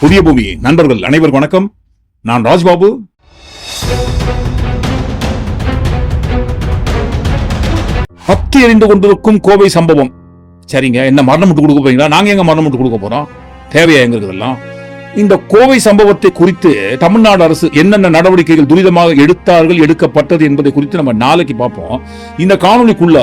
புதிய பூமி. நண்பர்கள் அனைவருக்கும் வணக்கம். நான் ராஜ்பாபு. பத்து எறிந்து கொண்டிருக்கும் கோவை சம்பவம். சரிங்க என்ன மரணம் விட்டு கொடுக்க போறீங்களா? நாங்க எங்க மரணம் விட்டு கொடுக்க போறோம்? தேவையா எங்க இதெல்லாம்? இந்த கோவை சம்பவத்தை குறித்து தமிழ்நாடு அரசு என்னென்ன நடவடிக்கைகள் துரிதமாக எடுத்தார்கள் எடுக்கப்பட்டது என்பதை குறித்து நம்ம நாளைக்கு பார்ப்போம். இந்த காணொலிக்குள்ள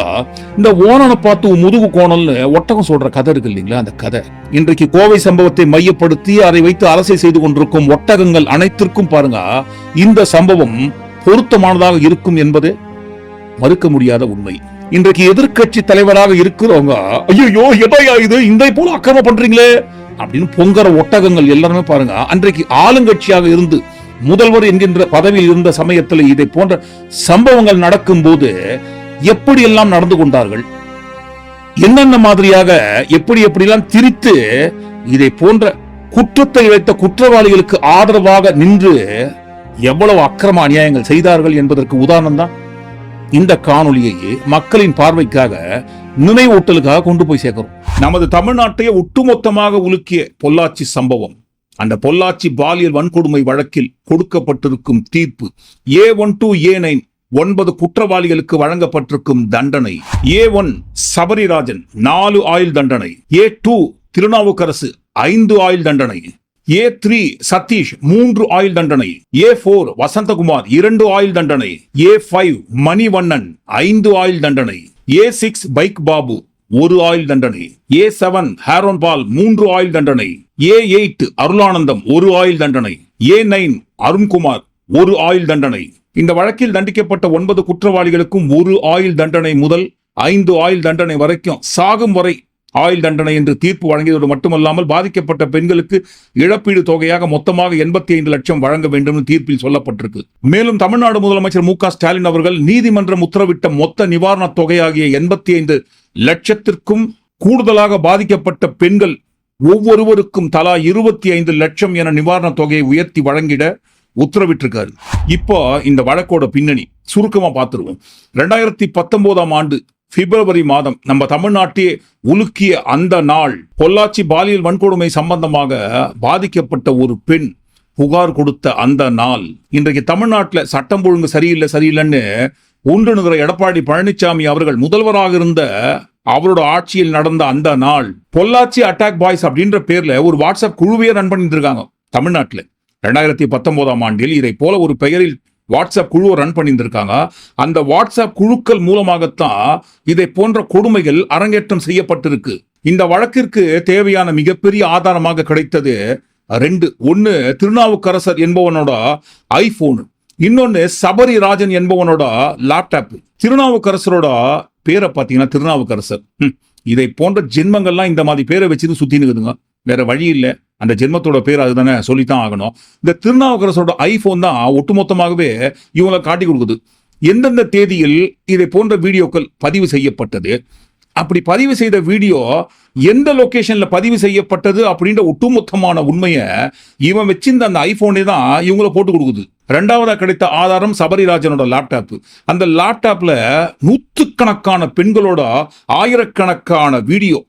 இந்த ஓனனை பார்த்து முதுகு கோணல்னு ஒட்டகம் சொல்ற கதை இருக்கு இல்லைங்களா? அந்த கதை. இன்றைக்கு கோவை சம்பவத்தை மையப்படுத்தி அதை வைத்து அரசை செய்து கொண்டிருக்கும் ஒட்டகங்கள் அனைத்திற்கும் பாருங்க இந்த சம்பவம் பொருத்தமானதாக இருக்கும் என்பது மறுக்க முடியாத உண்மை. இன்றைக்கு எதிர்க்கட்சி தலைவராக இருக்கிறவங்க ஐயோ எதையா இது? இந்த போல அக்கிரமம் பண்றீங்களே. அப்படின்னு பொங்கற ஒட்டகங்கள் எல்லாருமே பாருங்க. அன்றைக்கு ஆளுங்கட்சியாக இருந்து முதல்வர் என்கின்ற பதவியில் இருந்த சமயத்தில் இதை போன்ற சம்பவங்கள் நடக்கும் போது எப்படி எல்லாம் நடந்து கொண்டார்கள்? என்னென்ன மாதிரியாக எப்படி எப்படிலாம் திரித்து இதை போன்ற குற்றத்தை இழைத்த குற்றவாளிகளுக்கு ஆதரவாக நின்று எவ்வளவு அக்கிரம அநியாயங்கள் செய்தார்கள் என்பதற்கு உதாரணம் தான் இந்த காணொலியை மக்களின் பார்வைக்காக நினைவூட்டலுக்காக கொண்டு போய் சேர்க்கிறோம். நமது தமிழ்நாட்டையே ஒட்டுமொத்தமாக உலுக்கிய பொள்ளாச்சி சம்பவம். அந்த பொள்ளாச்சி பாலியல் வன்கொடுமை வழக்கில் கொடுக்கப்பட்டிருக்கும் தீர்ப்பு A one two A nine ஒன்பது குற்றவாளிகளுக்கு வழங்கப்பட்டிருக்கும் தண்டனை. ஏ ஒன் சபரிராஜன் நாலு ஆயுள் தண்டனை. ஏ டூ திருநாவுக்கரசு ஐந்து ஆயுள் தண்டனை. ஏ த்ரீ சதீஷ் மூன்று ஆயுள் தண்டனை. ஏ போர் வசந்தகுமார் இரண்டு ஆயுள் தண்டனை. ஏ ஃபைவ் மணிவண்ணன் ஐந்து ஆயுள் தண்டனை. ஏ சிக்ஸ் பைக் பாபு ஒரு ஆயுள் தண்டனை ஏ செவன் ஹேரோன் பால் மூன்று ஆயுள் தண்டனை ஏ எயிட் அருளானந்தம் ஒரு ஆயுள் தண்டனை ஏ நைன் அருண்குமார் ஒரு ஆயுள் தண்டனை. இந்த வழக்கில் தண்டிக்கப்பட்ட ஒன்பது குற்றவாளிகளுக்கும் ஒரு ஆயுள் தண்டனை முதல் ஐந்து ஆயுள் தண்டனை வரைக்கும் சாகும் வரை ஆயுள் தண்டனை என்று தீர்ப்பு வழங்கியதோடு மட்டுமல்லாமல் பாதிக்கப்பட்ட பெண்களுக்கு இழப்பீடு தொகையாக மொத்தமாக எண்பத்தி ஐந்து லட்சம் வழங்க வேண்டும் என்று தீர்ப்பில் சொல்லப்பட்டிருக்கு. மேலும் தமிழ்நாடு முதலமைச்சர் மு க ஸ்டாலின் அவர்கள் நீதிமன்றம் உத்தரவிட்ட மொத்த நிவாரணத் தொகையாகிய எண்பத்தி ஐந்து லட்சத்திற்கும் கூடுதலாக பாதிக்கப்பட்ட பெண்கள் ஒவ்வொருவருக்கும் தலா இருபத்தி ஐந்து லட்சம் என நிவாரணத் தொகையை உயர்த்தி வழங்கிட உத்தரவிட்டிருக்காரு. இப்போ இந்த வழக்கோட பின்னணி சுருக்கமாக பார்த்துருவோம் ரெண்டாயிரத்தி பத்தொன்பதாம் ஆண்டு பிப்ரவரி மாதம் நம்ம தமிழ்நாட்டையே உலுக்கிய அந்த நாள் பொள்ளாச்சி பாலியல் வன்கொடுமை சம்பந்தமாக பாதிக்கப்பட்ட ஒரு பெண் புகார் கொடுத்த அந்த நாள். இன்றைக்கு தமிழ்நாட்டில் சட்டம் ஒழுங்கு சரியில்லை சரியில்லைன்னு ஒன்றுணுகிற எடப்பாடி பழனிசாமி அவர்கள் முதல்வராக இருந்த அவரோட ஆட்சியில் நடந்த அந்த நாள் பொள்ளாச்சி அட்டாக் பாய்ஸ் அப்படின்ற பேர்ல ஒரு வாட்ஸ்அப் குழுவே ரன் பண்ணிட்டு இருக்காங்க தமிழ்நாட்டில். ரெண்டாயிரத்தி பத்தொன்பதாம் ஆண்டில் இதை போல ஒரு பெயரில் வாட்ஸ்அப் குழுவை ரன் பண்ணியிருந்திருக்காங்க. அந்த வாட்ஸ்அப் குழுக்கள் மூலமாகத்தான் இதை போன்ற கொடுமைகள் அரங்கேற்றம் செய்யப்பட்டிருக்கு. இந்த வழக்கிற்கு தேவையான மிகப்பெரிய ஆதாரமாக கிடைத்தது ரெண்டு. ஒன்று திருநாவுக்கரசர் என்பவனோட ஐபோனு இன்னொன்னு சபரி ராஜன் என்பவனோட லேப்டாப் திருநாவுக்கரசரோட பேரை பார்த்தீங்கன்னா திருநாவுக்கரசர். இதை போன்ற ஜென்மங்கள்லாம் இந்த மாதிரி பேரை வச்சுட்டு சுத்தின்னு இருக்குதுங்க. வேற வழி இல்லை. அந்த ஜென்மத்தோட பேர் அதுதானே சொல்லித்தான் ஆகணும். இந்த திருநாவுக்கரசரோட ஐஃபோன் தான் ஒட்டுமொத்தமாகவே இவங்களை காட்டி கொடுக்குது. எந்தெந்த தேதியில் இதை போன்ற வீடியோக்கள் பதிவு செய்யப்பட்டது? அப்படி பதிவு செய்த வீடியோ எந்த லொக்கேஷனில் பதிவு செய்யப்பட்டது அப்படின்ற ஒட்டுமொத்தமான உண்மையை இவன் வச்சிருந்த அந்த ஐஃபோனே தான் இவங்கள போட்டு கொடுக்குது. ரெண்டாவதாக கிடைத்த ஆதாரம் சபரிராஜனோட லேப்டாப் அந்த லேப்டாப்பில் நூற்றுக்கணக்கான பெண்களோட ஆயிரக்கணக்கான வீடியோ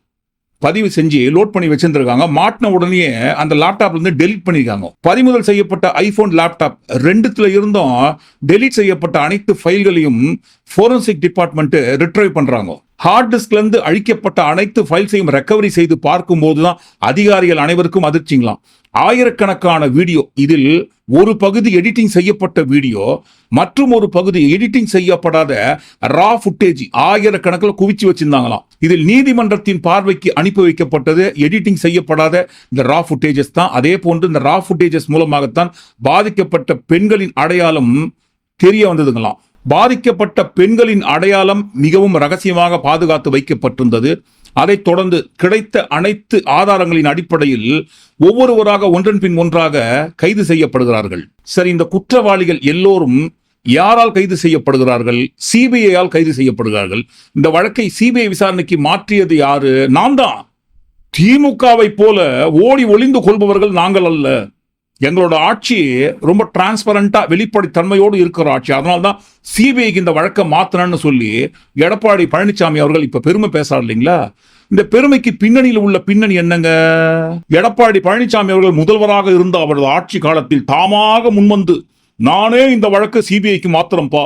பதிவு செஞ்சு லோட் பண்ணி வச்சிருந்திருக்காங்க. மாட்டின உடனே அந்த லேப்டாப்ல இருந்து பண்ணியிருக்காங்க பண்ணிருக்காங்க. பறிமுதல் செய்யப்பட்ட ஐபோன் லேப்டாப் ரெண்டுத்துல இருந்தும் டெலீட் செய்யப்பட்ட அனைத்து ஃபைல்களையும் ஃபோரன்சிக் டிபார்ட்மெண்ட் ரிட்ரைவ் பண்றாங்க. ஹார்ட் டிஸ்க்லேருந்து அழிக்கப்பட்ட அனைத்து ஃபைல்ஸையும் ரெக்கவரி செய்து பார்க்கும்போது தான் அதிகாரிகள் அனைவருக்கும் அதிர்ச்சிங்களாம் ஆயிரக்கணக்கான வீடியோ இதில் ஒரு பகுதி எடிட்டிங் செய்யப்பட்ட வீடியோ மற்றும் ஒரு பகுதி எடிட்டிங் செய்யப்படாத ரா ஃபுட்டேஜ் ஆயிரக்கணக்கில் குவிச்சு வச்சிருந்தாங்களாம். இதில் நீதிமன்றத்தின் பார்வைக்கு அனுப்பி வைக்கப்பட்டது எடிட்டிங் செய்யப்படாத இந்த ரா ஃபுட்டேஜஸ் தான். அதே போன்று இந்த ரா ஃபுட்டேஜஸ் மூலமாகத்தான் பாதிக்கப்பட்ட பெண்களின் அடையாளம் தெரிய வந்ததுங்களாம். பாதிக்கப்பட்ட பெண்களின் அடையாளம் மிகவும் ரகசியமாக பாதுகாத்து வைக்கப்பட்டிருந்தது. அதைத் தொடர்ந்து கிடைத்த அனைத்து ஆதாரங்களின் அடிப்படையில் ஒவ்வொருவராக ஒன்றன் பின் ஒன்றாக கைது செய்யப்படுகிறார்கள். சரி இந்த குற்றவாளிகள் எல்லோரும் யாரால் கைது செய்யப்படுகிறார்கள்? சிபிஐயால் கைது செய்யப்படுகிறார்கள். இந்த வழக்கை சிபிஐ விசாரணைக்கு மாற்றியது யாரு? நாம் தான் திமுகவை போல ஓடி ஒளிந்து கொள்பவர்கள் நாங்கள் அல்ல. எங்களோட ஆட்சி ரொம்ப டிரான்ஸ்பரண்டா வெளிப்படைத்தன்மையோடு இருக்கிற ஆட்சி. அதனால தான் சிபிஐக்கு இந்த வழக்கை மாத்தணும்னு சொல்லி எடப்பாடி பழனிசாமி அவர்கள் இப்ப பெருமை பேசுறாரு இல்லைங்களா? இந்த பெருமைக்கு பின்னணியில் உள்ள பின்னணி என்னங்க? எடப்பாடி பழனிசாமி அவர்கள் முதல்வராக இருந்த அவரது ஆட்சி காலத்தில் தாமாக முன்வந்து நானே இந்த வழக்கு சிபிஐக்கு மாத்திரம்ப்பா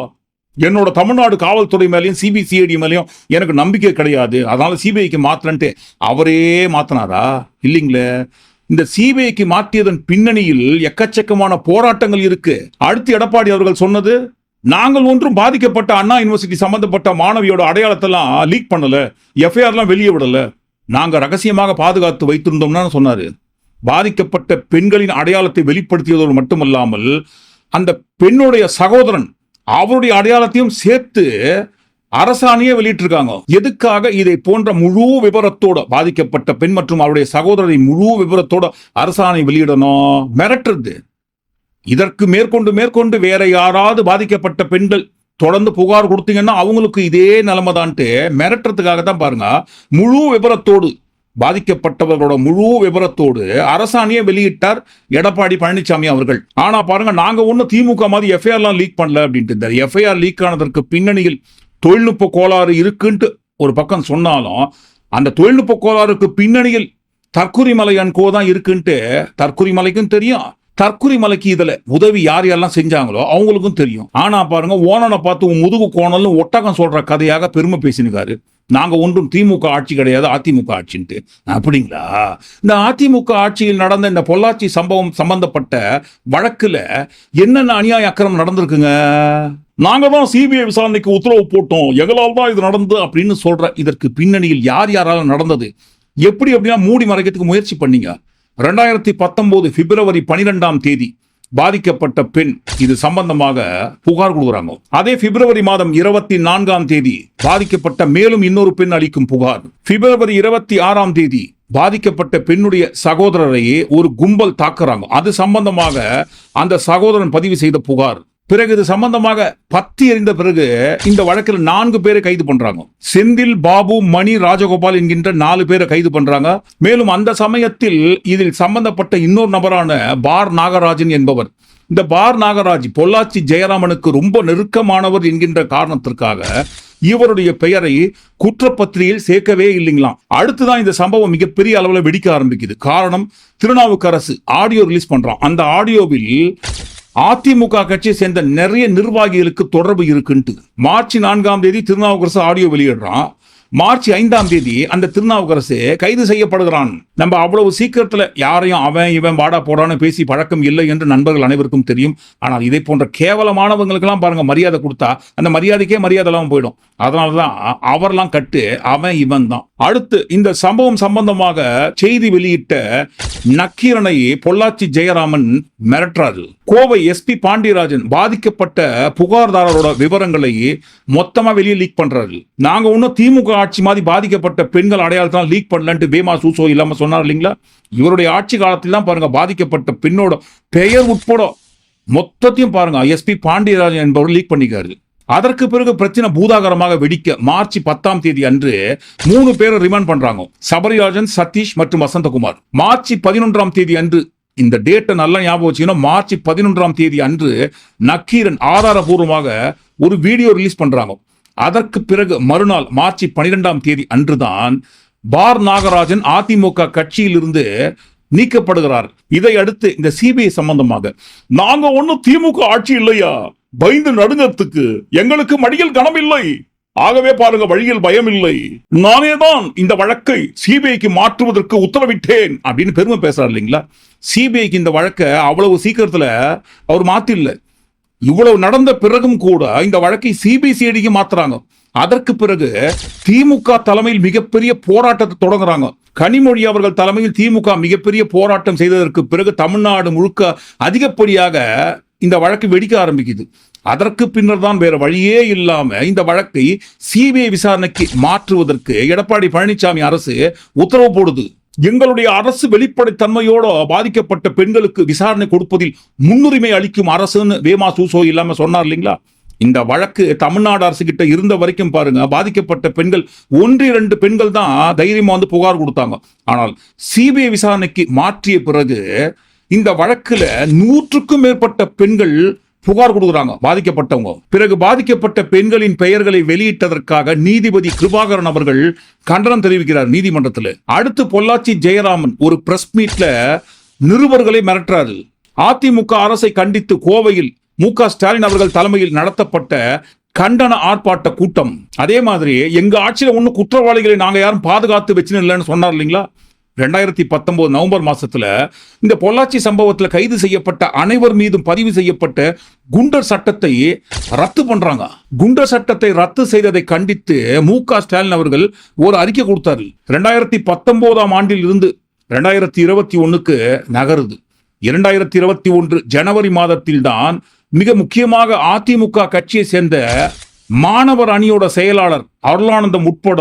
என்னோட தமிழ்நாடு காவல்துறை மேலேயும் சிபிசிஐடி மேலேயும் எனக்கு நம்பிக்கை கிடையாது. அதனால சிபிஐக்கு மாத்திரன்ட்டு அவரே மாத்தினாரா? இல்லைங்களே. இந்த சிபிஐக்கு மாற்றியதன் பின்னணியில் எக்கச்சக்கமான போராட்டங்கள் இருக்கு. அடுத்து எடப்பாடி அவர்கள் சொன்னது நாங்கள் ஒன்றும் பாதிக்கப்பட்ட அண்ணா யூனிவர்சிட்டி சம்பந்தப்பட்ட மாணவியோட அடையாளத்தெல்லாம் லீக் பண்ணல எஃப்ஐஆர்லாம் வெளியே விடல. நாங்க ரகசியமாக பாதுகாத்து வைத்திருந்தோம்னா சொன்னாரு. பாதிக்கப்பட்ட பெண்களின் அடையாளத்தை வெளிப்படுத்தியதோடு மட்டுமல்லாமல் அந்த பெண்ணுடைய சகோதரன் அவருடைய அடையாளத்தையும் சேர்த்து அரசாணையே வெளியிட்டிருக்காங்க. எதுக்காக இதை போன்ற முழு விவரத்தோட பாதிக்கப்பட்ட பெண் மற்றும் அவருடைய சகோதரரை முழு விவரத்தோட அரசாணை வெளியிடணும்? மிரட்டுறது. இதற்கு மேற்கொண்டு மேற்கொண்டு வேற யாராவது பாதிக்கப்பட்ட பெண்கள் தொடர்ந்து புகார் கொடுத்தீங்கன்னா அவங்களுக்கு இதே நிலைமை தான்ட்டு மிரட்டுறதுக்காக தான் பாருங்க. முழு விவரத்தோடு பாதிக்கப்பட்டவர்களோட முழு விவரத்தோடு அரசாணையை வெளியிட்டார் எடப்பாடி பழனிசாமி அவர்கள். ஆனா பாருங்க நாங்க ஒன்னும் திமுக மாதிரி எஃப்ஐஆர்லாம் லீக் பண்ணல அப்படின்ட்டு. இந்த எஃப்ஐஆர் லீக் ஆனதற்கு பின்னணியில் தொழில்நுட்ப கோளாறு இருக்குன்ட்டு ஒரு பக்கம் சொன்னாலும் அந்த தொழில்நுட்ப கோளாறுக்கு பின்னணியில் தற்குறி மலை அன்கோ தான் இருக்குன்ட்டு தற்குறி மலைக்கும் தெரியும். தற்குறி மலைக்கு இதில் உதவி யார் யாரெல்லாம் செஞ்சாங்களோ அவங்களுக்கும் தெரியும். ஆனால் பாருங்க ஓனனை பார்த்து உன் முதுகு கோணல்னு ஒட்டகம் சொல்கிற கதையாக பெருமை பேசினுக்காரு. நாங்கள் ஒன்றும் திமுக ஆட்சி கிடையாது அதிமுக ஆட்சின்ட்டு. அப்படிங்களா? இந்த அதிமுக ஆட்சியில் நடந்த இந்த பொள்ளாச்சி சம்பவம் சம்பந்தப்பட்ட வழக்கில் என்னென்ன அநியாய அக்கிரமம் நடந்திருக்குங்க? நாங்க தான் சிபிஐ விசாரணைக்கு உத்தரவு போட்டோம். எங்களால் தான் இது நடந்தது அப்படின்னு சொல்ற இதற்கு பின்னணியில் யார் யாரால நடந்தது? எப்படி அப்படின்னா மூடி மறைக்கிறதுக்கு முயற்சி பண்ணீங்க. ரெண்டாயிரத்தி பத்தொன்பது பிப்ரவரி பனிரெண்டாம் தேதி பாதிக்கப்பட்ட பெண் இது சம்பந்தமாக புகார் கொடுக்குறாங்க. அதே பிப்ரவரி மாதம் இருபத்தி நான்காம் தேதி பாதிக்கப்பட்ட மேலும் இன்னொரு பெண் அளிக்கும் புகார். பிப்ரவரி இருபத்தி ஆறாம் தேதி பாதிக்கப்பட்ட பெண்ணுடைய சகோதரரையே ஒரு கும்பல் தாக்குறாங்க. அது சம்பந்தமாக அந்த சகோதரன் பதிவு செய்த புகார். பிறகு இது சம்பந்தமாக பத்தி எறிந்த பிறகு இந்த வழக்கில் நான்கு பேரை கைது பண்றாங்க. செந்தில் பாபு மணி ராஜகோபால் என்கின்ற நாலு பேரை கைது பண்றாங்க. மேலும் அந்த சமயத்தில் இதில் சம்பந்தப்பட்ட இன்னொரு நபரான பார் நாகராஜன் என்பவர். இந்த பார் நாகராஜ் பொள்ளாச்சி ஜெயராமனுக்கு ரொம்ப நெருக்கமானவர் என்கின்ற காரணத்திற்காக இவருடைய பெயரை குற்றப்பத்திரிகையில் சேர்க்கவே இல்லைங்களாம். அடுத்துதான் இந்த சம்பவம் மிகப்பெரிய அளவில் வெடிக்க ஆரம்பிக்குது. காரணம் திருநாவுக்கரசு ஆடியோ ரிலீஸ் பண்றான். அந்த ஆடியோவில் அதிமுக கட்சியை சேர்ந்த நிறைய நிர்வாகிகளுக்கு தொடர்பு இருக்குன்ட்டு. மார்ச் நான்காம் தேதி திருநாவுக்கரசு ஆடியோ வெளியிடுறான். மார்ச் ஐந்தாம் தேதி அந்த திருநாவுக்கரசு கைது செய்யப்படுகிறான். நம்ம அவ்வளவு சீக்கிரத்துல யாரையும் அவன் இவன் வாடா போடான்னு பேசி பழக்கம் இல்லை என்று நண்பர்கள் அனைவருக்கும் தெரியும். ஆனால் இதை போன்ற கேவலமானவங்களுக்கெல்லாம் பாருங்க மரியாதை கொடுத்தா அந்த மரியாதைக்கே மரியாதை போயிடும். அதனாலதான் அவர்லாம் கட்டு அவன் இவன் தான். அடுத்து இந்த சம்பவம் சம்பந்தமாக செய்தி வெளியிட்ட நக்கீரனை பொள்ளாச்சி ஜெயராமன் மிரட்டுறாரு. கோவை எஸ்பி பாண்டியராஜன் பாதிக்கப்பட்ட புகார்தாரரோட விவரங்களை மொத்தமாக வெளியே லீக் பண்ணுறாரு நாங்கள் ஒன்றும் திமுக ஆட்சி மாதிரி பாதிக்கப்பட்ட பெண்கள் அடையாளத்தான் லீக் பண்ணலன்ட்டு பேமா சூசோ இல்லாமல் சொன்னார் இல்லைங்களா? இவருடைய ஆட்சி காலத்தில் தான் பாதிக்கப்பட்ட பெண்ணோட பெயர் உட்பட மொத்தத்தையும் பாருங்கள் எஸ்பி பாண்டியராஜன் என்பவர் லீக் பண்ணிக்காரு அதற்கு பிறகு பிரச்சனை பூதாகரமாக வெடிக்க மார்ச் பத்தாம் தேதி அன்று மூணு பேரை ரிமாண்ட் பண்றாங்க. சபரிராஜன் சதீஷ் மற்றும் வசந்தகுமார். மார்ச் பதினொன்றாம் தேதி அன்று இந்த டேட்டை நல்லா ஞாபகம் வச்சுக்கணும். மார்ச் பதினொன்றாம் தேதி அன்று நக்கீரன் ஆதாரபூர்வமாக ஒரு வீடியோ ரிலீஸ் பண்றாங்க. அதற்கு பிறகு மறுநாள் மார்ச் பனிரெண்டாம் தேதி அன்றுதான் பார் நாகராஜன் அதிமுக கட்சியிலிருந்து நீக்கப்படுகிறார். இதை அடுத்து இந்த சிபிஐ சம்பந்தமாக நாங்க ஒன்றும் திமுக ஆட்சி இல்லையா? பயந்து நடுங்கத்துக்கு எங்களுக்கு மடியில் கனம் இல்லை ஆகவே பாருங்க வழியில் பயம் இல்லை நானே தான் இந்த வழக்கை சிபிஐக்கு மாற்றுவதற்கு உத்தரவிட்டேன் அப்படின்னு பெருமை பேசுறாரு இல்லைங்களா? சிபிஐக்கு இந்த வழக்கை அவ்வளவு சீக்கிரத்துல அவர் மாத்தில்ல. இவ்வளவு நடந்த பிறகும் கூட இந்த வழக்கை சிபிசிஐடிக்கு மாத்துறாங்க. அதற்கு பிறகு திமுக தலைமையில் மிகப்பெரிய போராட்டத்தை தொடங்குறாங்க. கனிமொழி அவர்கள் தலைமையில் திமுக மிகப்பெரிய போராட்டம் செய்ததற்கு பிறகு தமிழ்நாடு முழுக்க அதிகப்படியாக இந்த வழக்கு வெடிக்க ஆரம்பிக்குது. அதற்கு பின்னர் தான் வேற வழியே இல்லாம இந்த வழக்கை சிபிஐ விசாரணைக்கு மாற்றுவதற்கு எடப்பாடி பழனிசாமி அரசு உத்தரவு போடுது. எங்களுடைய அரசு வெளிப்படைத்தன்மையோட பாதிக்கப்பட்ட பெண்களுக்கு விசாரணை கொடுப்பதில் முன்னுரிமை அளிக்கும் அரசுன்னு வேமா சூசோ இல்லாம சொன்னார் இல்லைங்களா? இந்த வழக்கு தமிழ்நாடு அரசு கிட்ட இருந்த வரைக்கும் பாருங்க பாதிக்கப்பட்ட பெண்கள் ஒன்று இரண்டு பெண்கள் தான் தைரியமா வந்து புகார் கொடுத்தாங்க. ஆனால் சிபிஐ விசாரணைக்கு மாற்றிய பிறகு இந்த வழக்குல நூற்றுக்கும் மேற்பட்ட பெண்கள் புகார் கொடுக்குறாங்க பாதிக்கப்பட்டவங்க. பிறகு பாதிக்கப்பட்ட பெண்களின் பெயர்களை வெளியிட்டதற்காக நீதிபதி கிருபாகரன் அவர்கள் கண்டனம் தெரிவிக்கிறார் நீதிமன்றத்தில். அடுத்து பொள்ளாச்சி ஜெயராமன் ஒரு பிரஸ் மீட்ல நிருபர்களை மிரட்டுறாரு. அதிமுக அரசை கண்டித்து கோவையில் மு க ஸ்டாலின் அவர்கள் தலைமையில் நடத்தப்பட்ட கண்டன ஆர்ப்பாட்ட கூட்டம். அதே மாதிரி எங்க ஆட்சியில ஒண்ணு குற்றவாளிகளை நாங்க யாரும் பாதுகாத்து வச்சுன்னு இல்லைன்னு சொன்னார் இல்லைங்களா? ரெண்டாயிரத்தி பத்தொன்பது நவம்பர் மாசத்துல இந்த பொள்ளாச்சி சம்பவத்தில் கைது செய்யப்பட்ட அனைவர் மீதும் பதிவு செய்யப்பட்ட குண்டர் சட்டத்தை ரத்து பண்றாங்க. குண்டர் சட்டத்தை ரத்து செய்ததை கண்டித்து மு க ஸ்டாலின் அவர்கள் ஒரு அறிக்கை கொடுத்தாரு. ரெண்டாயிரத்தி பத்தொன்பதாம் ஆண்டில் இருந்து ரெண்டாயிரத்தி இருபத்தி ஒன்னுக்கு நகருது. இரண்டாயிரத்தி இருபத்தி ஒன்று ஜனவரி மாதத்தில் தான் மிக முக்கியமாக அதிமுக கட்சியை சேர்ந்த மாணவர் அணியோட செயலாளர் அருளானந்தம் உட்பட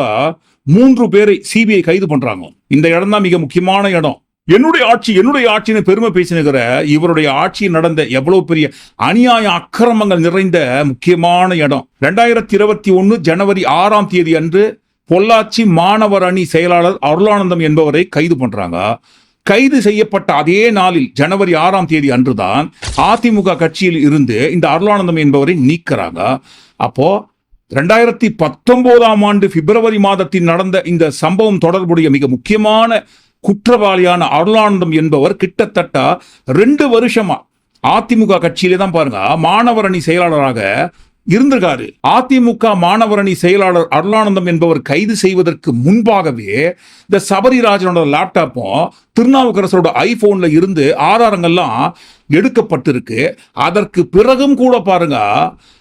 மூன்று பேரை சிபிஐ கைது பண்றாங்க. இந்த இடம் தான் மிக முக்கியமான இடம். என்னுடைய ஆட்சி என்னுடைய ஆட்சின்னு பெருமை பேசினுகிற இவருடைய ஆட்சியில் நடந்த எவ்வளவு பெரிய அநியாய அக்கிரமங்கள் நிறைந்த முக்கியமான இடம். ரெண்டாயிரத்தி இருபத்தி ஒன்று ஜனவரி ஆறாம் தேதி அன்று பொள்ளாச்சி மாணவர் அணி செயலாளர் அருளானந்தம் என்பவரை கைது பண்றாங்க. கைது செய்யப்பட்ட அதே நாளில் ஜனவரி ஆறாம் தேதி அன்றுதான் அதிமுக கட்சியில் இருந்து இந்த அருளானந்தம் என்பவரை நீக்கிறாங்க. அப்போ ரெண்டாயிரத்தி பத்தொன்பதாம் ஆண்டு பிப்ரவரி மாதத்தில் நடந்த இந்த சம்பவம் தொடர்புடைய மிக முக்கியமான குற்றவாளியான அருளானந்தம் என்பவர் கிட்டத்தட்ட ரெண்டு வருஷமா அதிமுக கட்சியிலே தான் பாருங்க மாணவரணி செயலாளராக இருந்திருக்காரு. அதிமுக மாணவரணி செயலாளர் அருளானந்தம் என்பவர் கைது செய்வதற்கு முன்பாகவே இந்த சபரிராஜனோட லேப்டாப்பும் திருநாவுக்கரசரோட ஐபோன்ல இருந்து ஆதாரங்கள்லாம் எடுக்கப்பட்டிருக்கு. அதற்கு பிறகும் கூட பாருங்க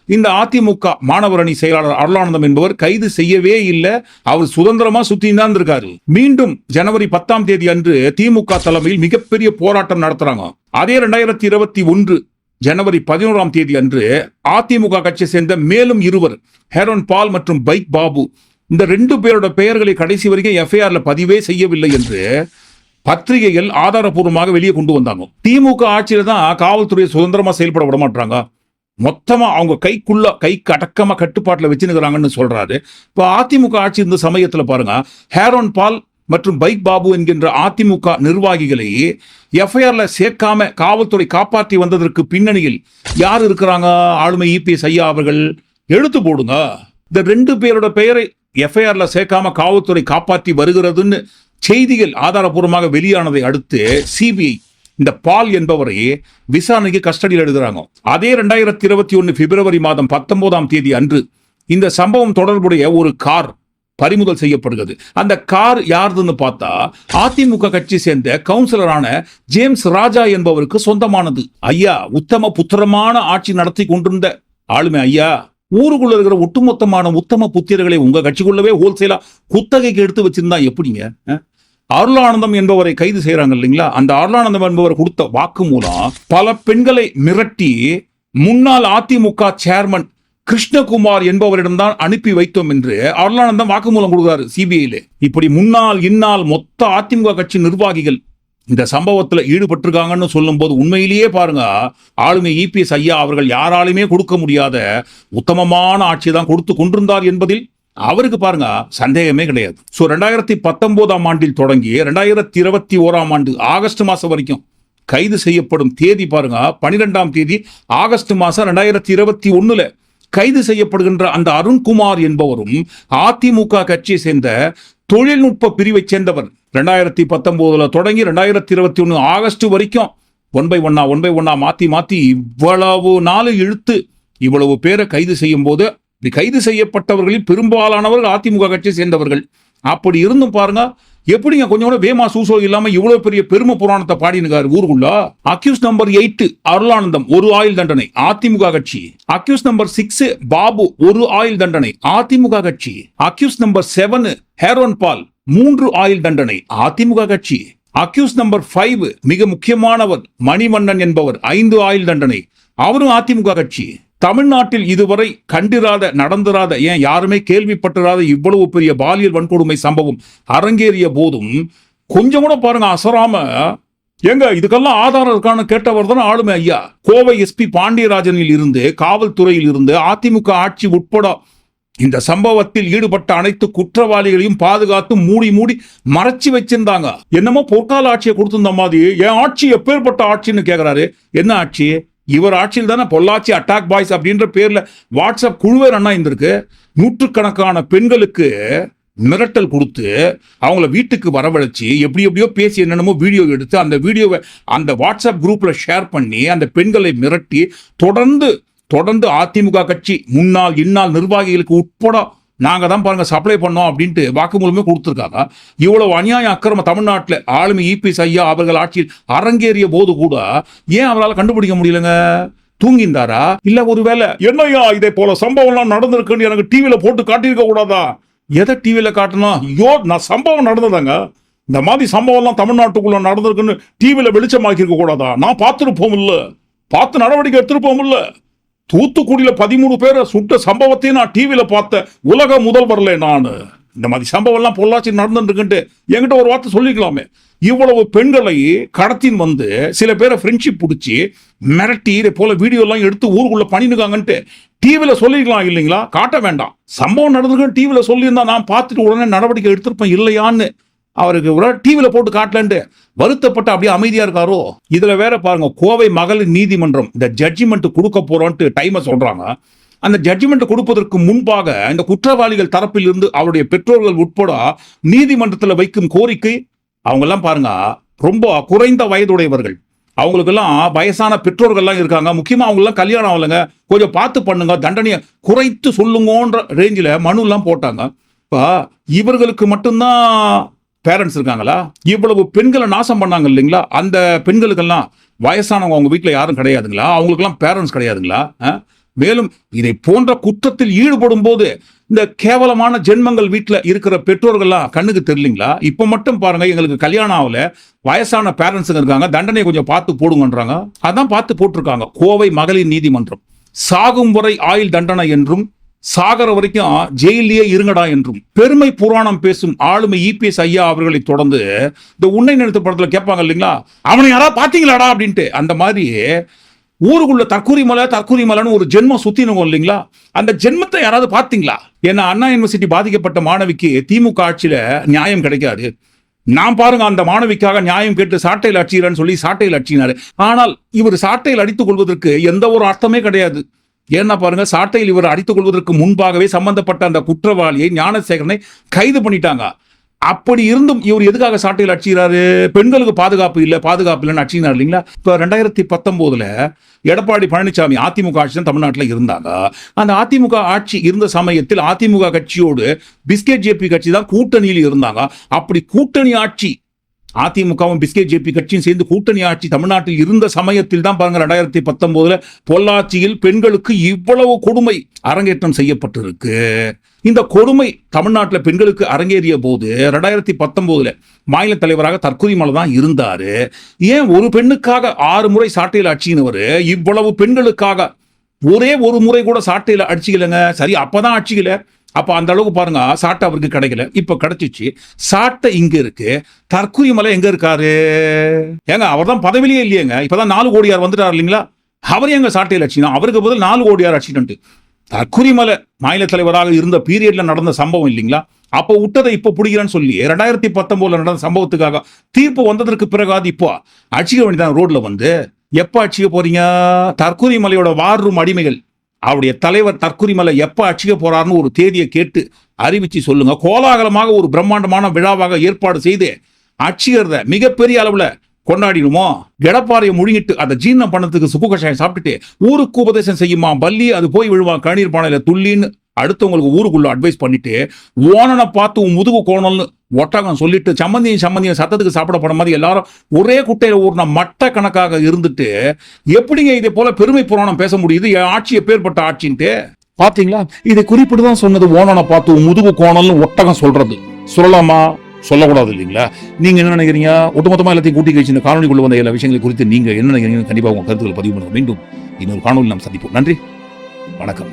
இந்த அதிமுக மாணவரணி செயலாளர் அருளானந்தம் என்பவர் கைது செய்யவே இல்லை. அவர் சுதந்திரமா சுத்தி தான் இருக்காரு மீண்டும் ஜனவரி பத்தாம் தேதி அன்று திமுக தலைமையில் மிகப்பெரிய போராட்டம் நடத்துறாங்க. அதே ரெண்டாயிரத்தி இருபத்தி ஒன்று ஜனவரி பதினோராம் தேதி அன்று அதிமுக கட்சியை சேர்ந்த மேலும் இருவர் ஹேரோன் பால் மற்றும் பைக் பாபு. இந்த ரெண்டு பேரோட பெயர்களை கடைசி வரைக்கும் எஃப்ஐஆர்ல பதிவே செய்யவில்லை என்று பத்திரிகைகள் ஆதாரபூர்வமாக வெளியே கொண்டு வந்தாங்க. திமுக ஆட்சியில தான் காவல்துறையை சுதந்திரமா செயல்பட விட மாட்டாங்க மொத்தமா அவங்க கைக்குள்ள கைக்கு அடக்கமா கட்டுப்பாட்டில் வச்சுருக்கிறாங்கன்னு சொல்றாரு. இப்போ அதிமுக ஆட்சி இருந்த சமயத்தில் பாருங்க ஹேரோன் பால் மற்றும் பைக் பாபு என்கின்ற அதிமுக நிர்வாகிகளை எஃப்ஐஆர்ல சேர்க்காம காவல்துறை காப்பாற்றி வந்ததற்கு பின்னணியில் யார் இருக்கிறாங்க? ஆளுமை இபிஎஸ் ஐயா அவர்கள். எழுத்து போடுங்க. இந்த ரெண்டு பேரோட பெயரை எஃப்ஐஆர்ல சேர்க்காம காவல்துறை காப்பாற்றி வருகிறதுன்னு செய்திகள் ஆதாரபூர்வமாக வெளியானதை அடுத்து சிபிஐ இந்த பால் என்பவரை விசாரணைக்கு கஸ்டடியில் எடுக்கிறாங்க. அதே ரெண்டாயிரத்தி இருபத்தி ஒன்று பிப்ரவரி மாதம் பத்தொன்பதாம் தேதி அன்று இந்த சம்பவம் தொடர்புடைய ஒரு கார் பறிமுதல் செய்யப்படுகிறது. அந்த கார் யாருதுன்னு பார்த்தா அதிமுக கட்சி சேர்ந்த கவுன்சிலரான ஜேம்ஸ் ராஜா என்பவருக்கு சொந்தமானது. ஐயா உத்தம புத்திரமான ஆட்சி நடத்தி கொண்டிருந்த ஆளுமை ஐயா ஊருக்குள்ள இருக்கிற ஒட்டுமொத்தமான உத்தம புத்திரர்களை உங்க கட்சிக்குள்ளவே ஹோல்சேலா குத்தகைக்கு எடுத்து வச்சிருந்தா எப்படிங்க? அருளானந்தம் என்பவரை கைது செய்யறாங்க இல்லைங்களா? அந்த அருளானந்தம் என்பவர் கொடுத்த வாக்கு மூலம் பல பெண்களை மிரட்டி முன்னாள் அதிமுக சேர்மன் கிருஷ்ணகுமார் என்பவரிடம்தான் அனுப்பி வைத்தோம் என்று அருளானந்தம் வாக்குமூலம் கொடுக்கிறாரு சிபிஐல இப்படி முன்னாள் இந்நாள் மொத்த அதிமுக கட்சி நிர்வாகிகள் இந்த சம்பவத்தில் ஈடுபட்டிருக்காங்கன்னு சொல்லும்போது உண்மையிலேயே பாருங்க ஆளுமை இபிஎஸ் ஐயா அவர்கள் யாராலுமே கொடுக்க முடியாத உத்தமமான ஆட்சி தான் கொடுத்து கொண்டிருந்தார் என்பதில் அவருக்கு பாருங்க சந்தேகமே கிடையாது. ஸோ ரெண்டாயிரத்தி பத்தொன்பதாம் ஆண்டில் தொடங்கி ரெண்டாயிரத்தி இருபத்தி ஓராம் ஆண்டு ஆகஸ்ட் மாதம் வரைக்கும் கைது செய்யப்படும் தேதி பாருங்க பனிரெண்டாம் தேதி ஆகஸ்ட் மாதம் ரெண்டாயிரத்தி இருபத்தி ஒன்றில் கைது செய்யப்படுகின்ற அந்த அருண்குமார் என்பவரும் அதிமுக கட்சியை சேர்ந்த தொழில்நுட்ப பிரிவைச் சேர்ந்தவர். ரெண்டாயிரத்தி பத்தொன்பதுல தொடங்கி ரெண்டாயிரத்தி இருபத்தி ஒன்று ஆகஸ்ட் வரைக்கும் ஒன் பை ஒன்னா ஒன் பை ஒன்னா மாத்தி மாத்தி இவ்வளவு நாள் இழுத்து இவ்வளவு பேரை கைது செய்யும் போது கைது செய்யப்பட்டவர்களில் பெரும்பாலானவர்கள் அதிமுக கட்சியை சேர்ந்தவர்கள். அப்படி இருந்தும் பாருங்க எப்படிங்க கொஞ்சம் கூட வேமா சூசோ இல்லாம இவ்வளவு பெரிய பெருமை புராணத்தை பாடினுக்காரு ஊருக்குள்ள? அக்யூஸ் நம்பர் எயிட் அருளானந்தம் ஒரு ஆயுள் தண்டனை அதிமுக கட்சி. அக்யூஸ் நம்பர் சிக்ஸ் பாபு ஒரு ஆயுள் தண்டனை அதிமுக கட்சி. Accused number seven Heron Paul மூன்று ஆயுள் தண்டனை அதிமுக கட்சி. அக்யூஸ் நம்பர் ஃபைவ் மிக முக்கியமானவர் மணிமன்னன் என்பவர் ஐந்து ஆயுள் தண்டனை. அவரும் அதிமுக கட்சி. தமிழ்நாட்டில் இதுவரை கண்டிராத நடந்திராத ஏன் யாருமே கேள்விப்பட்டிராத இவ்வளவு பெரிய பாலியல் வன்கொடுமை சம்பவம் அரங்கேறிய போதும் கொஞ்சம் கூட பாருங்க அசராம. ஏங்க இதுக்கெல்லாம் ஆதாரம் இருக்கான்னு கேட்டவர் தானே ஆளுமை ஐயா. கோவை எஸ்பி பாண்டியராஜனில் இருந்து காவல்துறையில் இருந்து அதிமுக ஆட்சி உட்பட இந்த சம்பவத்தில் ஈடுபட்ட அனைத்து குற்றவாளிகளையும் பாதுகாத்து மூடி மூடி மறைச்சி வச்சிருந்தாங்க. என்னமோ பொற்கால ஆட்சியை கொடுத்திருந்த மாதிரி என் ஆட்சி எப்பேற்பட்ட ஆட்சின்னு கேட்கிறாரு என்ன ஆட்சி? இவர் ஆட்சியில் தானே பொள்ளாச்சி அட்டாக் பாய்ஸ் அப்படின்ற பேர்ல வாட்ஸ்அப் குழுவே அண்ணா இருந்திருக்கு நூற்றுக்கணக்கான பெண்களுக்கு மிரட்டல் கொடுத்து அவங்கள வீட்டுக்கு வரவழைச்சி எப்படி எப்படியோ பேசி என்னென்னமோ வீடியோ எடுத்து அந்த வீடியோவை அந்த வாட்ஸ்அப் குரூப்பில் ஷேர் பண்ணி அந்த பெண்களை மிரட்டி தொடர்ந்து தொடர்ந்து அதிமுக கட்சி முன்னாள் இந்நாள் நிர்வாகிகளுக்கு உட்பட நாங்க தான் பாருங்க சப்ளை பண்ணோம் அப்படின்ட்டு வாக்குமூலமே கொடுத்துருக்காங்க. இவ்வளவு அநியாய அக்கிரம தமிழ்நாட்டில் ஆளுமை இபிஎஸ் ஐயா அவர்கள் ஆட்சியில் அரங்கேறிய போது கூட ஏன் அவரால் கண்டுபிடிக்க முடியலங்க? தூங்கிந்தாரா இல்ல ஒருவேளை என்னய்யா இதே போல சம்பவம்லாம் நடந்திருக்குன்னு எனக்கு டிவியில போட்டு காட்டியிருக்க கூடாதா? எதை டிவியில காட்டணும்? ஐயோ நான் சம்பவம் நடந்ததாங்க. இந்த மாதிரி சம்பவம்லாம் தமிழ்நாட்டுக்குள்ள நடந்திருக்குன்னு டிவியில வெளிச்சமாக்கி இருக்க கூடாதா? நான் பார்த்துருப்போம் இல்ல பார்த்து நடவடிக்கை எடுத்திருப்போம் இல்ல தூத்துக்குடியில் பதிமூணு பேரை சுட்ட சம்பவத்தையும் நான் டிவியில் பார்த்தேன். உலக முதல்வரில் நான். இந்த மாதிரி சம்பவம்லாம் பொள்ளாச்சி நடந்துருக்குன்ட்டு என்கிட்ட ஒரு வார்த்தை சொல்லிக்கலாமே. இவ்வளவு பெண்களை கடத்தின் வந்து சில பேரை ஃப்ரெண்ட்ஷிப் பிடிச்சி மிரட்டி இதை போல வீடியோலாம் எடுத்து ஊருக்குள்ளே பண்ணிருக்காங்கன்ட்டு டிவியில் சொல்லிக்கலாம் இல்லைங்களா? காட்ட வேண்டாம். சம்பவம் நடந்திருக்குன்னு டிவியில் சொல்லியிருந்தா நான் பார்த்துட்டு உடனே நடவடிக்கை எடுத்திருப்பேன் இல்லையான்னு. அவருக்கு ஒரு டிவியில் போட்டு காட்டலன்ட்டு வருத்தப்பட்டு அப்படியே அமைதியாக இருக்காரோ? இதில் வேற பாருங்க கோவை மகளிர் நீதிமன்றம் இந்த ஜட்ஜ்மெண்ட் கொடுக்க போகிறோன்ட்டு டைமை சொல்கிறாங்க அந்த ஜட்ஜ்மெண்ட் கொடுப்பதற்கு முன்பாக இந்த குற்றவாளிகள் தரப்பில் இருந்து அவருடைய பெற்றோர்கள் உட்பட நீதிமன்றத்தில் வைக்கும் கோரிக்கை அவங்கெல்லாம் பாருங்க ரொம்ப குறைந்த வயதுடையவர்கள். அவங்களுக்கெல்லாம் வயசான பெற்றோர்கள்லாம் இருக்காங்க. முக்கியமாக அவங்களாம் கல்யாணம் ஆகலைங்க. கொஞ்சம் பார்த்து பண்ணுங்க தண்டனையை குறைத்து சொல்லுங்கன்ற ரேஞ்சில் மனுலாம் போட்டாங்க. இப்போ இவர்களுக்கு மட்டும்தான் பேரண்ட்ஸ் இருக்காங்களா? இவ்வளவு பெண்களை நாசம் பண்ணாங்க இல்லைங்களா? அந்த பெண்களுக்கெல்லாம் வயசானவங்க அவங்க வீட்டில் யாரும் கிடையாதுங்களா? அவங்களுக்கெல்லாம் பேரண்ட்ஸ் கிடையாதுங்களா? மேலும் இதை போன்ற குற்றத்தில் ஈடுபடும் போது இந்த கேவலமான ஜென்மங்கள் வீட்டில் இருக்கிற பெற்றோர்கள்லாம் கண்ணுக்கு தெரியலீங்களா? இப்போ மட்டும் பாருங்க எங்களுக்கு கல்யாணம் ஆகல. வயசான பேரண்ட்ஸுங்க இருக்காங்க. தண்டனை கொஞ்சம் பார்த்து போடுங்கன்றாங்க. அதான் பார்த்து போட்டிருக்காங்க. கோவை மகளிர் நீதிமன்றம். சாகும் வரை ஆயுள் தண்டனை என்றும் சாகர வரைக்கும் ஜெயிலே இருங்கடா என்றும். பெருமை புராணம் பேசும் ஆளுமை இபிஎஸ் ஐயா அவர்களை தொடர்ந்து இந்த உன்னை நிறுத்த படத்துல கேட்பாங்க இல்லைங்களா? அவனை யாராவது பார்த்தீங்களாடா அப்படின்ட்டு. அந்த மாதிரி ஊருக்குள்ள தற்கூரி மலை தற்கூரி மலைன்னு ஒரு ஜென்மம் சுத்தினுவோம் இல்லைங்களா? அந்த ஜென்மத்தை யாராவது பார்த்தீங்களா? ஏன்னா அண்ணா யூனிவர்சிட்டி பாதிக்கப்பட்ட மாணவிக்கு திமுக ஆட்சியில நியாயம் கிடைக்காது. நான் பாருங்க அந்த மாணவிக்காக நியாயம் கேட்டு சாட்டையில் அடிச்சுக்கிறேன்னு சொல்லி சாட்டையில் அடிச்சினாரு ஆனால் இவர் சாட்டையில் அடித்துக் கொள்வதற்கு எந்த ஒரு அர்த்தமே கிடையாது. ஏன்னா பாருங்க சாட்டையில் இவர் அடித்துக் கொள்வதற்கு முன்பாகவே சம்பந்தப்பட்ட அந்த குற்றவாளியை ஞானசேகரனை கைது பண்ணிட்டாங்க. அப்படி இருந்தும் இவர் எதுக்காக சாட்டையில் அடிச்சுக்கிறாரு? பெண்களுக்கு பாதுகாப்பு இல்லை பாதுகாப்பு இல்லைன்னு அடிச்சினார் இல்லைங்களா? இப்போ ரெண்டாயிரத்தி பத்தொன்பதுல எடப்பாடி பழனிசாமி அதிமுக ஆட்சி தான் தமிழ்நாட்டில் இருந்தாங்க. அந்த அதிமுக ஆட்சி இருந்த சமயத்தில் அதிமுக கட்சியோடு பிஸ்கெட் ஜேபி கட்சி தான் கூட்டணியில் இருந்தாங்க. அப்படி கூட்டணி ஆட்சி அதிமுகவும் பிஸ்கே ஜேபி கட்சியும் சேர்ந்து கூட்டணி ஆட்சி தமிழ்நாட்டில் இருந்த சமயத்தில் தான் பாருங்க ரெண்டாயிரத்தி பத்தொன்பதுல பொள்ளாச்சியில் பெண்களுக்கு இவ்வளவு கொடுமை அரங்கேற்றம் செய்யப்பட்டிருக்கு. இந்த கொடுமை தமிழ்நாட்டில் பெண்களுக்கு அரங்கேறிய போது ரெண்டாயிரத்தி பத்தொன்பதுல மாநில தலைவராக தற்கொலை தான் இருந்தாரு. ஏன் ஒரு பெண்ணுக்காக ஆறு முறை சாட்டையில் ஆட்சியினவர் இவ்வளவு பெண்களுக்காக ஒரே ஒரு முறை கூட சாட்டையில் அடிச்சிக்கலைங்க. சரி அப்பதான் அடிச்சிக்கல. அப்போ அந்த அளவுக்கு பாருங்க சாட்டை அவருக்கு கிடைக்கல. இப்போ கிடைச்சிச்சு. சாட்டை இங்க இருக்கு. தற்கூரி மலை எங்க இருக்காரு? ஏங்க அவர் தான் பதவியிலேயே இல்லையேங்க. இப்பதான் நாலு கோடியார் வந்துட்டார் இல்லைங்களா? அவர் எங்க சாட்டையில் அடிச்சினா அவருக்கு பதில் நாலு கோடியார் அடிச்சிட்டு தற்குறிமலை மாநில தலைவராக இருந்த பீரியட்ல நடந்த சம்பவம் இல்லைங்களா? அப்போ விட்டதை இப்போ பிடிக்கிறேன்னு சொல்லி ரெண்டாயிரத்தி பத்தொன்பதுல நடந்த சம்பவத்துக்காக தீர்ப்பு வந்ததற்கு பிறகாது இப்போ அடிச்சிக்க வேண்டியதான் ரோட்ல வந்து. எப்போ அடிச்சிக்க போறீங்க? தற்குறிமலையோட வார் ரூம் அடிமைகள். அவருடைய தலைவர் தற்குறிமலை எப்போ அச்சிக்க போறாருன்னு ஒரு தேதியை கேட்டு அறிவித்து சொல்லுங்க. கோலாகலமாக ஒரு பிரம்மாண்டமான விழாவாக ஏற்பாடு செய்து அடிச்சுக்கிறத மிகப்பெரிய அளவில் கொண்டாடிடுமோ? எடப்பாறையை முழுங்கிட்டு அதை ஜீரணம் பண்ணதுக்கு சுப்பு கஷாயம் சாப்பிட்டுட்டு ஊருக்கு உபதேசம் செய்யுமா? பல்லி அது போய் விழுவான் கண்ணீர் பானையில் துள்ளின்னு அடுத்தவங்களுக்கு ஊருக்குள்ள அட்வைஸ் பண்ணிட்டு ஓனனை பார்த்து உன் முதுகு கோணல்னு ஒட்டகம் சொல்லிட்டு சம்மந்தியும் சம்மந்தியும் சத்தத்துக்கு சாப்பிடப்பட மாதிரி எல்லாரும் ஒரே குட்டையில் ஊர்ன மட்ட கணக்காக இருந்துட்டு எப்படிங்க இதே போல பெருமை புராணம் பேச முடியுது? என் ஆட்சி எப்பேற்பட்ட ஆட்சின்ட்டு. பாத்தீங்களா? இதை குறிப்பிட்டு தான் சொன்னது ஓனனை பார்த்து உன் முதுகு கோணல்னு ஒட்டகம் சொல்றது. சொல்லலாமா? சொல்லக்கூடாது இல்லைங்களா? நீங்கள் என்ன நினைக்கிறீங்க? ஒட்டுமொத்தமாக எல்லாத்தையும் கூட்டி கழிச்சு இந்த காணொலிக்குள்ள வந்த எல்லா விஷயங்களை குறித்து நீங்கள் என்ன நினைக்கிறீங்க கண்டிப்பாக உங்கள் கருத்துக்களை பதிவு பண்ணுங்க மீண்டும் இன்னொரு காணொலி நாம் சந்திப்போம். நன்றி. வணக்கம்.